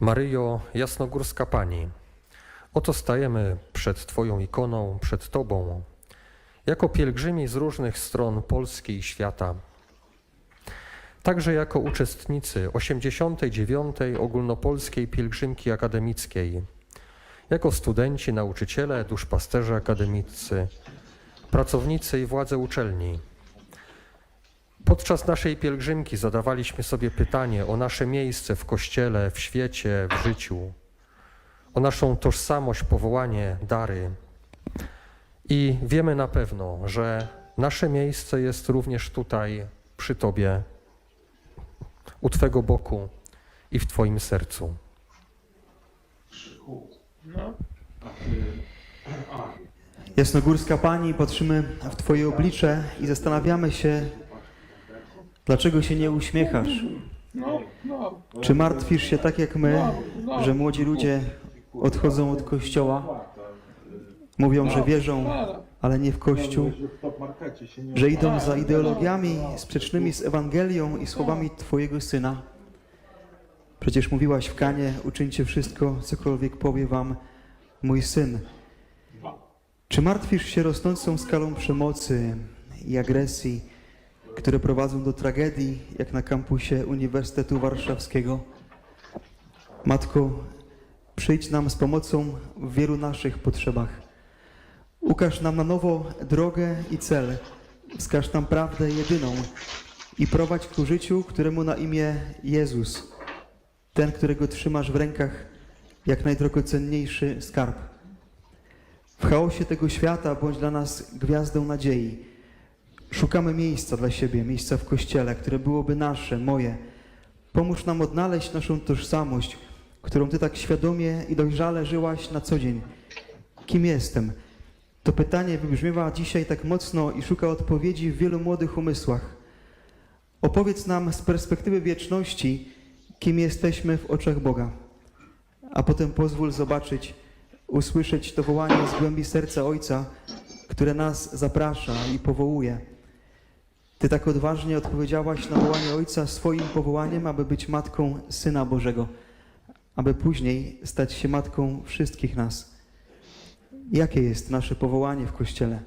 Maryjo, jasnogórska Pani, oto stajemy przed Twoją ikoną, przed Tobą, jako pielgrzymi z różnych stron Polski i świata. Także jako uczestnicy 89. ogólnopolskiej pielgrzymki akademickiej, jako studenci, nauczyciele, duszpasterze akademicy, pracownicy i władze uczelni. Podczas naszej pielgrzymki zadawaliśmy sobie pytanie o nasze miejsce w Kościele, w świecie, w życiu, o naszą tożsamość, powołanie, dary. I wiemy na pewno, że nasze miejsce jest również tutaj, przy Tobie, u Twego boku i w Twoim sercu. Jasnogórska Pani, patrzymy w Twoje oblicze i zastanawiamy się, dlaczego się nie uśmiechasz. Czy martwisz się tak jak my, że młodzi ludzie odchodzą od kościoła, mówią, że wierzą, ale nie w kościół, że idą za ideologiami sprzecznymi z Ewangelią i słowami Twojego Syna? Przecież mówiłaś w Kanie, uczyńcie wszystko, cokolwiek powie Wam mój Syn. Czy martwisz się rosnącą skalą przemocy i agresji, które prowadzą do tragedii, jak na kampusie Uniwersytetu Warszawskiego? Matko, przyjdź nam z pomocą w wielu naszych potrzebach. Ukaż nam na nowo drogę i cel. Wskaż nam prawdę jedyną i prowadź ku życiu, któremu na imię Jezus, ten, którego trzymasz w rękach jak najdrogocenniejszy skarb. W chaosie tego świata bądź dla nas gwiazdą nadziei. Szukamy miejsca dla siebie, miejsca w kościele, które byłoby nasze, moje. Pomóż nam odnaleźć naszą tożsamość, którą Ty tak świadomie i dojrzale żyłaś na co dzień. Kim jestem? To pytanie wybrzmiewa dzisiaj tak mocno i szuka odpowiedzi w wielu młodych umysłach. Opowiedz nam z perspektywy wieczności, kim jesteśmy w oczach Boga. A potem pozwól zobaczyć, usłyszeć to wołanie z głębi serca Ojca, które nas zaprasza i powołuje. Ty tak odważnie odpowiedziałaś na wołanie Ojca swoim powołaniem, aby być matką Syna Bożego, aby później stać się matką wszystkich nas. Jakie jest nasze powołanie w Kościele?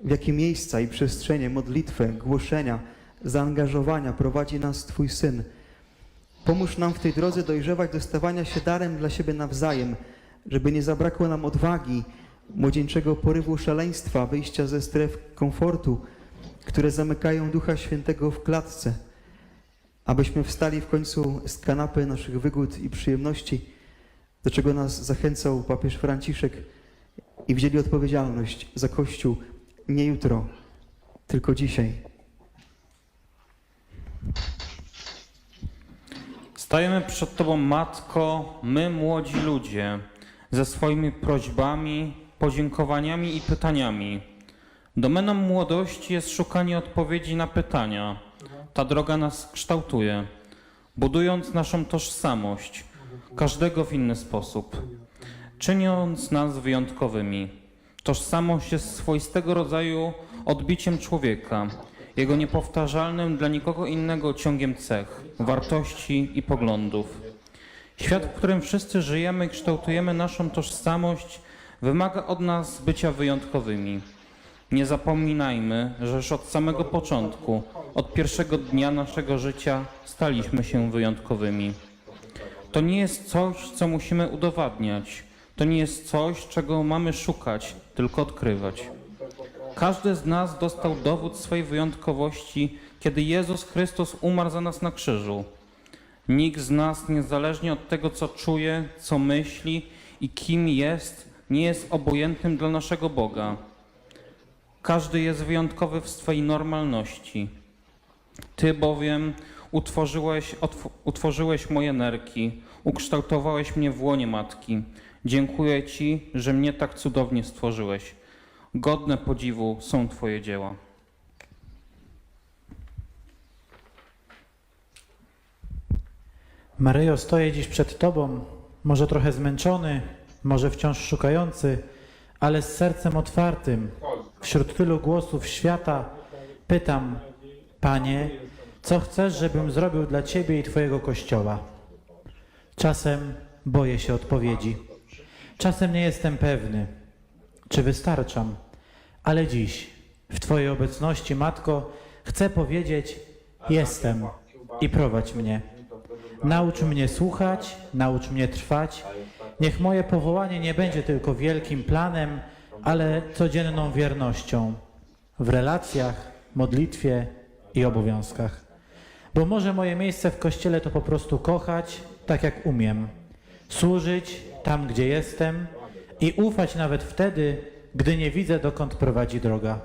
W jakie miejsca i przestrzenie modlitwę, głoszenia, zaangażowania prowadzi nas Twój Syn? Pomóż nam w tej drodze dojrzewać do stawania się darem dla siebie nawzajem, żeby nie zabrakło nam odwagi, młodzieńczego porywu szaleństwa, wyjścia ze stref komfortu, które zamykają Ducha Świętego w klatce, abyśmy wstali w końcu z kanapy naszych wygód i przyjemności, do czego nas zachęcał papież Franciszek i wzięli odpowiedzialność za Kościół nie jutro, tylko dzisiaj. Stajemy przed Tobą, Matko, my młodzi ludzie, ze swoimi prośbami, podziękowaniami i pytaniami. Domeną młodości jest szukanie odpowiedzi na pytania. Ta droga nas kształtuje, budując naszą tożsamość, każdego w inny sposób, czyniąc nas wyjątkowymi. Tożsamość jest swoistego rodzaju odbiciem człowieka, jego niepowtarzalnym dla nikogo innego ciągiem cech, wartości i poglądów. Świat, w którym wszyscy żyjemy i kształtujemy naszą tożsamość, wymaga od nas bycia wyjątkowymi. Nie zapominajmy, że już od samego początku, od pierwszego dnia naszego życia staliśmy się wyjątkowymi. To nie jest coś, co musimy udowadniać. To nie jest coś, czego mamy szukać, tylko odkrywać. Każdy z nas dostał dowód swojej wyjątkowości, kiedy Jezus Chrystus umarł za nas na krzyżu. Nikt z nas, niezależnie od tego, co czuje, co myśli i kim jest, nie jest obojętnym dla naszego Boga. Każdy jest wyjątkowy w swojej normalności. Ty bowiem utworzyłeś, utworzyłeś moje nerki, ukształtowałeś mnie w łonie matki. Dziękuję Ci, że mnie tak cudownie stworzyłeś. Godne podziwu są Twoje dzieła. Maryjo, stoję dziś przed Tobą, może trochę zmęczony, może wciąż szukający, ale z sercem otwartym. Wśród tylu głosów świata pytam, Panie, co chcesz, żebym zrobił dla Ciebie i Twojego Kościoła? Czasem boję się odpowiedzi. Czasem nie jestem pewny, czy wystarczam, ale dziś, w Twojej obecności, Matko, chcę powiedzieć: Jestem i prowadź mnie. Naucz mnie słuchać, naucz mnie trwać. Niech moje powołanie nie będzie tylko wielkim planem, ale codzienną wiernością w relacjach, modlitwie i obowiązkach. Bo może moje miejsce w kościele to po prostu kochać, tak jak umiem, służyć tam, gdzie jestem i ufać nawet wtedy, gdy nie widzę, dokąd prowadzi droga.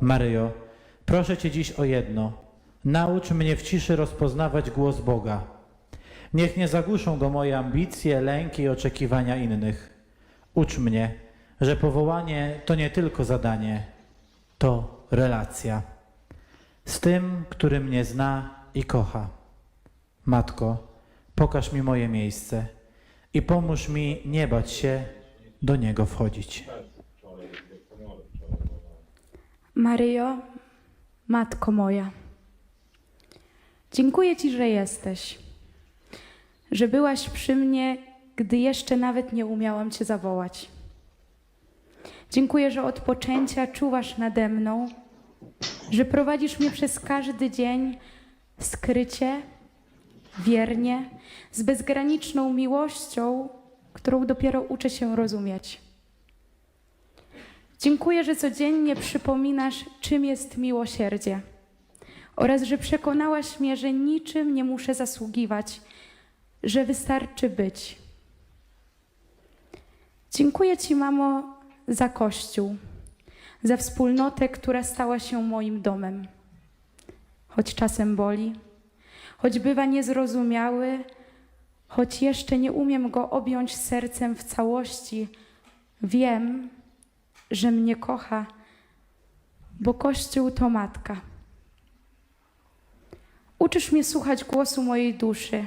Maryjo, proszę Cię dziś o jedno. Naucz mnie w ciszy rozpoznawać głos Boga. Niech nie zagłuszą go moje ambicje, lęki i oczekiwania innych. Ucz mnie, że powołanie to nie tylko zadanie, to relacja z tym, który mnie zna i kocha. Matko, pokaż mi moje miejsce i pomóż mi nie bać się do niego wchodzić. Maryjo, Matko moja, dziękuję Ci, że jesteś, że byłaś przy mnie, gdy jeszcze nawet nie umiałam Cię zawołać. Dziękuję, że od poczęcia czuwasz nade mną, że prowadzisz mnie przez każdy dzień skrycie, wiernie, z bezgraniczną miłością, którą dopiero uczę się rozumieć. Dziękuję, że codziennie przypominasz, czym jest miłosierdzie oraz że przekonałaś mnie, że niczym nie muszę zasługiwać, że wystarczy być. Dziękuję Ci, mamo, za Kościół, za wspólnotę, która stała się moim domem. Choć czasem boli, choć bywa niezrozumiały, choć jeszcze nie umiem go objąć sercem w całości, wiem, że mnie kocha, bo Kościół to matka. Uczysz mnie słuchać głosu mojej duszy,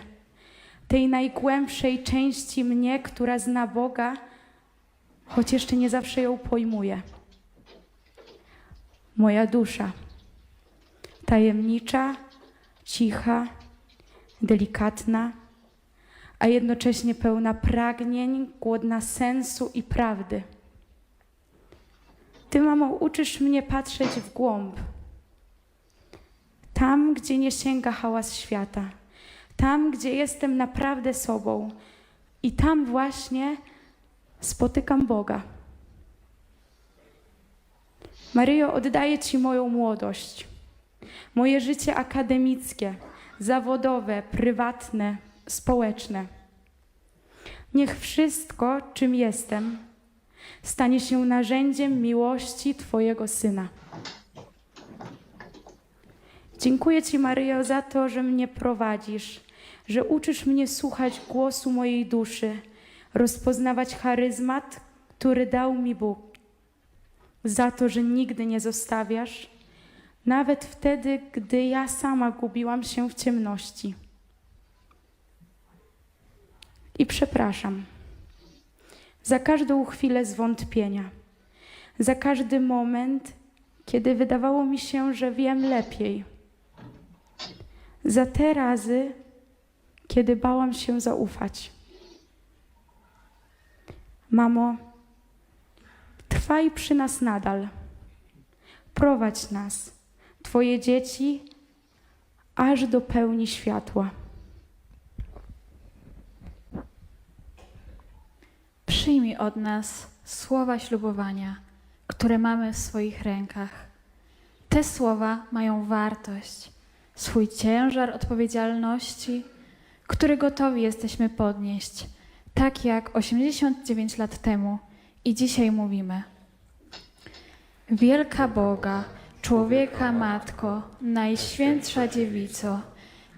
tej najgłębszej części mnie, która zna Boga, choć jeszcze nie zawsze ją pojmuje. Moja dusza, tajemnicza, cicha, delikatna, a jednocześnie pełna pragnień, głodna sensu i prawdy. Ty, mamo, uczysz mnie patrzeć w głąb. Tam, gdzie nie sięga hałas świata. Tam, gdzie jestem naprawdę sobą. I tam właśnie spotykam Boga. Maryjo, oddaję Ci moją młodość, moje życie akademickie, zawodowe, prywatne, społeczne. Niech wszystko, czym jestem, stanie się narzędziem miłości Twojego Syna. Dziękuję Ci, Maryjo, za to, że mnie prowadzisz, że uczysz mnie słuchać głosu mojej duszy, rozpoznawać charyzmat, który dał mi Bóg. Za to, że nigdy nie zostawiasz, nawet wtedy, gdy ja sama gubiłam się w ciemności. I przepraszam za każdą chwilę zwątpienia, za każdy moment, kiedy wydawało mi się, że wiem lepiej, za te razy, kiedy bałam się zaufać. Mamo, trwaj przy nas nadal. Prowadź nas, Twoje dzieci, aż do pełni światła. Przyjmij od nas słowa ślubowania, które mamy w swoich rękach. Te słowa mają wartość, swój ciężar odpowiedzialności, który gotowi jesteśmy podnieść, tak jak 89 lat temu i dzisiaj mówimy. Wielka Boga, człowieka Matko, Najświętsza Dziewico,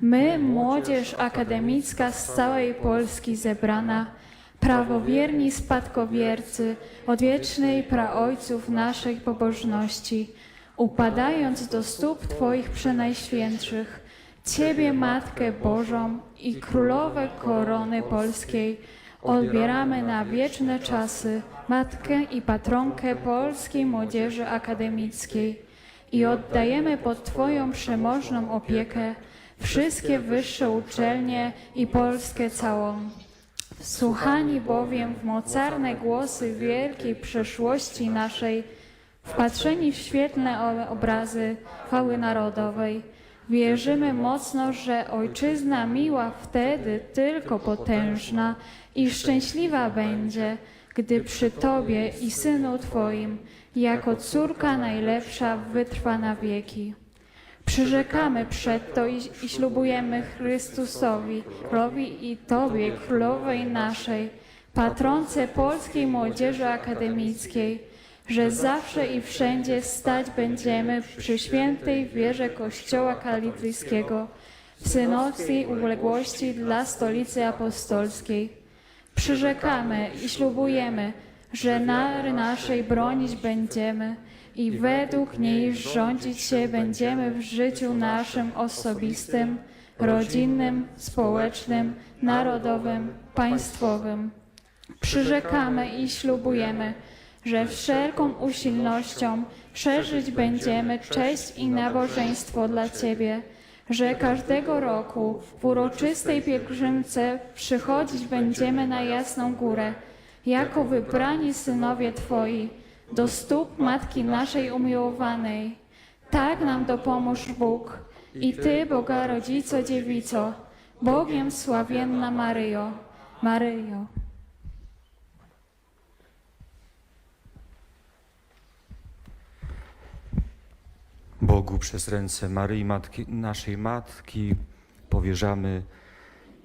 my, młodzież akademicka z całej Polski zebrana, prawowierni spadkowiercy odwiecznej praojców naszej pobożności, upadając do stóp Twoich przenajświętszych, Ciebie, Matkę Bożą i Królowę Korony Polskiej, odbieramy na wieczne czasy Matkę i Patronkę Polskiej Młodzieży Akademickiej i oddajemy pod Twoją przemożną opiekę wszystkie wyższe uczelnie i Polskę całą. Wsłuchani bowiem w mocarne głosy wielkiej przeszłości naszej, wpatrzeni w świetlne o- obrazy chwały narodowej, wierzymy mocno, że Ojczyzna miła wtedy tylko potężna i szczęśliwa będzie, gdy przy Tobie i Synu Twoim, jako córka najlepsza, wytrwa na wieki. Przyrzekamy przed to i, i ślubujemy Chrystusowi, Królowi i Tobie, Królowej naszej, patronce polskiej młodzieży akademickiej, że zawsze i wszędzie stać będziemy przy świętej wierze Kościoła katolickiego, w synowskiej uległości dla stolicy apostolskiej. Przyrzekamy i ślubujemy, że nary naszej bronić będziemy i według niej rządzić się będziemy w życiu naszym osobistym, rodzinnym, społecznym, narodowym, państwowym. Przyrzekamy i ślubujemy, że wszelką usilnością szerzyć będziemy cześć i nabożeństwo dla Ciebie, że każdego roku w uroczystej pielgrzymce przychodzić będziemy na Jasną Górę, jako wybrani synowie Twoi, do stóp Matki naszej umiłowanej. Tak nam dopomóż Bóg i Ty, Boga Rodzico Dziewico, Bogiem sławienna Maryjo, Maryjo. Bogu przez ręce Maryi, matki, naszej Matki, powierzamy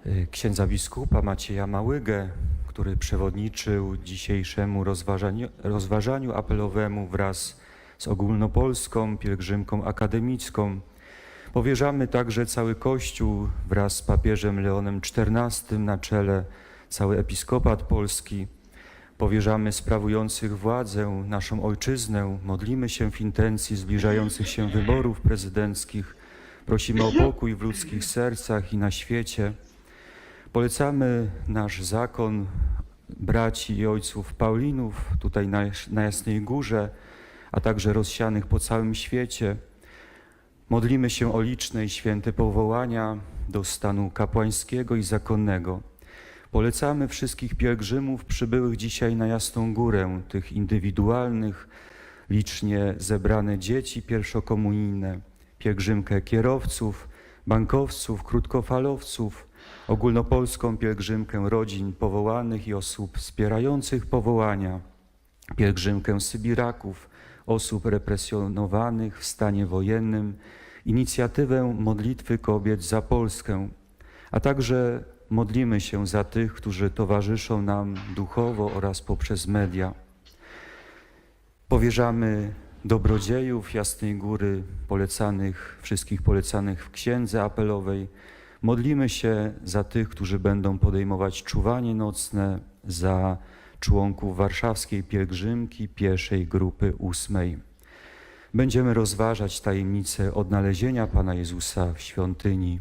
y, księdza biskupa Macieja Małygę, który przewodniczył dzisiejszemu rozważaniu, rozważaniu apelowemu wraz z ogólnopolską pielgrzymką akademicką. Powierzamy także cały Kościół wraz z papieżem Leonem XIV na czele, cały episkopat polski. Powierzamy sprawujących władzę, naszą ojczyznę, modlimy się w intencji zbliżających się wyborów prezydenckich, prosimy o pokój w ludzkich sercach i na świecie. Polecamy nasz zakon braci i ojców Paulinów tutaj na, na Jasnej Górze, a także rozsianych po całym świecie. Modlimy się o liczne i święte powołania do stanu kapłańskiego i zakonnego. Polecamy wszystkich pielgrzymów przybyłych dzisiaj na Jasną Górę, tych indywidualnych, licznie zebrane dzieci pierwszokomunijne, pielgrzymkę kierowców, bankowców, krótkofalowców, ogólnopolską pielgrzymkę rodzin powołanych i osób wspierających powołania, pielgrzymkę Sybiraków, osób represjonowanych w stanie wojennym, inicjatywę modlitwy kobiet za Polskę, a także modlimy się za tych, którzy towarzyszą nam duchowo oraz poprzez media. Powierzamy dobrodziejów Jasnej Góry, polecanych, wszystkich polecanych w księdze apelowej. Modlimy się za tych, którzy będą podejmować czuwanie nocne, za członków warszawskiej pielgrzymki pierwszej grupy ósmej. Będziemy rozważać tajemnicę odnalezienia Pana Jezusa w świątyni.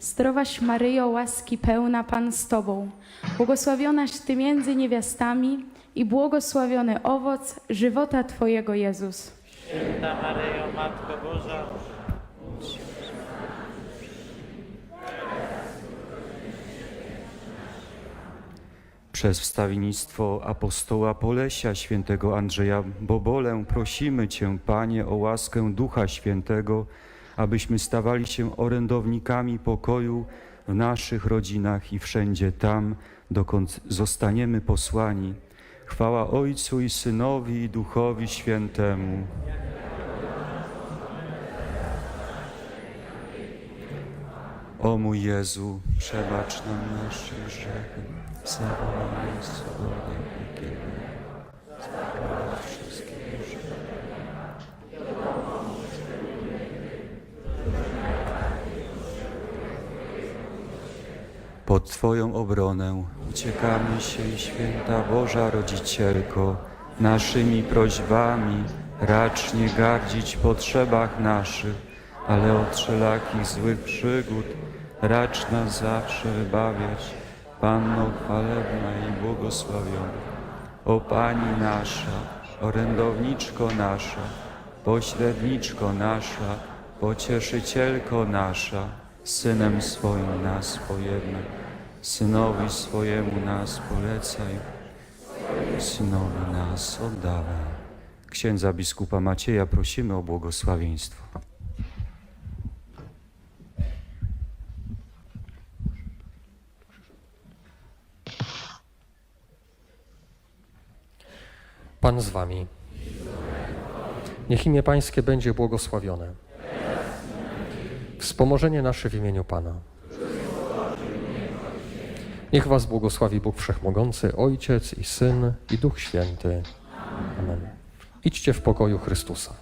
Zdrowaś Maryjo, łaski pełna, Pan z Tobą, błogosławionaś Ty między niewiastami i błogosławiony owoc żywota Twojego Jezus. Święta Maryjo, Matko Boża, Przez wstawiennictwo apostoła Polesia, świętego Andrzeja Bobolę, prosimy Cię, Panie, o łaskę Ducha Świętego, abyśmy stawali się orędownikami pokoju w naszych rodzinach i wszędzie tam, dokąd zostaniemy posłani. Chwała Ojcu i Synowi i Duchowi Świętemu. O mój Jezu, przebacz nam nasze grzechy, zawołaj nas z Pod Twoją obronę uciekamy się, Święta Boża Rodzicielko, naszymi prośbami racz nie gardzić potrzebach naszych, ale od wszelakich złych przygód racz nas zawsze wybawiać, Panno chwalebna i błogosławiona. O Pani nasza, orędowniczko nasza, pośredniczko nasza, pocieszycielko nasza, Synem swoim nas pojednaj, Synowi swojemu nas polecaj, Synowi nas oddawaj. Księdza biskupa Macieja prosimy o błogosławieństwo. Pan z wami. Niech imię Pańskie będzie błogosławione. Wspomożenie nasze w imieniu Pana. Niech Was błogosławi Bóg Wszechmogący, Ojciec i Syn i Duch Święty. Amen. Idźcie w pokoju Chrystusa.